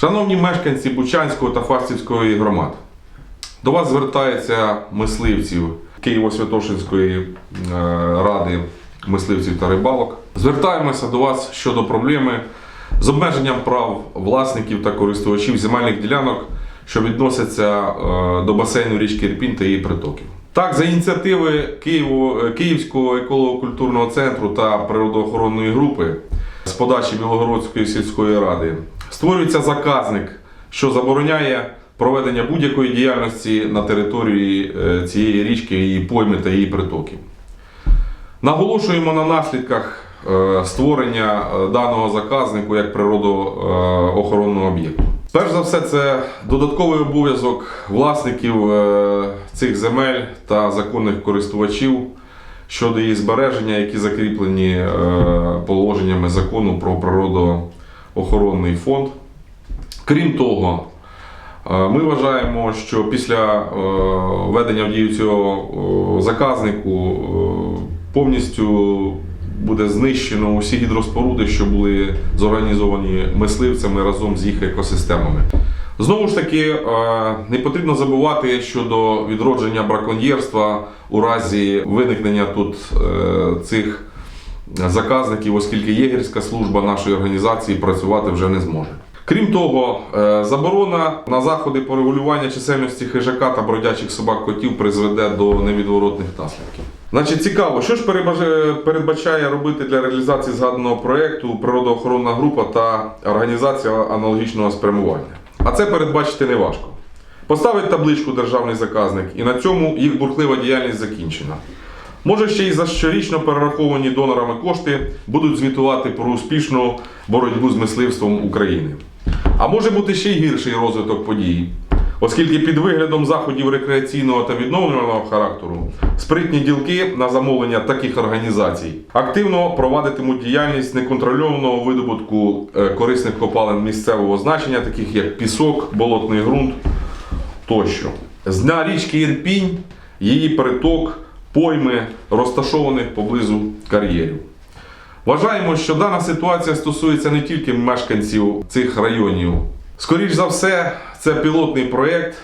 Шановні мешканці Бучанського та Фастівської громад, до вас звертається мисливців Києво-Святошинської е, ради мисливців та рибалок. Звертаємося до вас щодо проблеми з обмеженням прав власників та користувачів земельних ділянок, що відносяться е, до басейну річки Ірпінь та її притоків. Так, за ініціативи Києво, е, Київського еколого-культурного центру та природоохоронної групи з подачі Білогородської сільської ради створюється заказник, що забороняє проведення будь-якої діяльності на території е, цієї річки, її пойми та її притоків. Наголошуємо на наслідках е, створення е, даного заказнику як природоохоронного об'єкту. Перш за все, це додатковий обов'язок власників цих земель та законних користувачів щодо її збереження, які закріплені положеннями закону про природоохоронний фонд. Крім того, Е, Ми вважаємо, що після е, введення в дію цього е, заказнику повністю буде знищено усі гідроспоруди, що були зорганізовані мисливцями разом з їх екосистемами. Знову ж таки, не потрібно забувати щодо відродження браконьєрства у разі виникнення тут цих заказників, оскільки єгерська служба нашої організації працювати вже не зможе. Крім того, е, заборона на заходи по регулювання чисельності хижака та бродячих собак котів призведе до невідворотних наслідків. Значить, цікаво, що ж передбачає робити для реалізації згаданого проєкту природоохоронна група та організація аналогічного спрямування. А це передбачити неважко. Поставить табличку державний заказник, і на цьому їх бурхлива діяльність закінчена. Може, ще й за щорічно перераховані донорами кошти будуть звітувати про успішну боротьбу з мисливством України. А може бути ще й гірший розвиток подій, оскільки під виглядом заходів рекреаційного та відновлювального характеру спритні ділки на замовлення таких організацій активно провадитимуть діяльність неконтрольованого видобутку е, корисних копалин місцевого значення, таких як пісок, болотний ґрунт тощо. З дна річки Ірпінь її приток, пойми розташованих поблизу кар'єрів. Вважаємо, що дана ситуація стосується не тільки мешканців цих районів. Скоріш за все, це пілотний проєкт,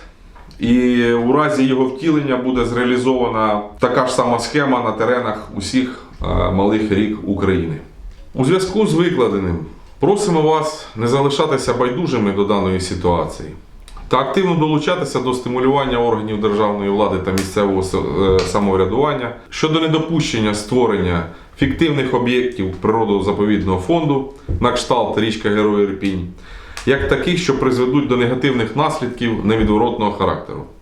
і у разі його втілення буде зреалізована така ж сама схема на теренах усіх е, малих рік України. У зв'язку з викладеним просимо вас не залишатися байдужими до даної ситуації та активно долучатися до стимулювання органів державної влади та місцевого е, самоврядування щодо недопущення створення фіктивних об'єктів природозаповідного фонду на кшталт річка Герой Ірпінь, як таких, що призведуть до негативних наслідків невідворотного характеру.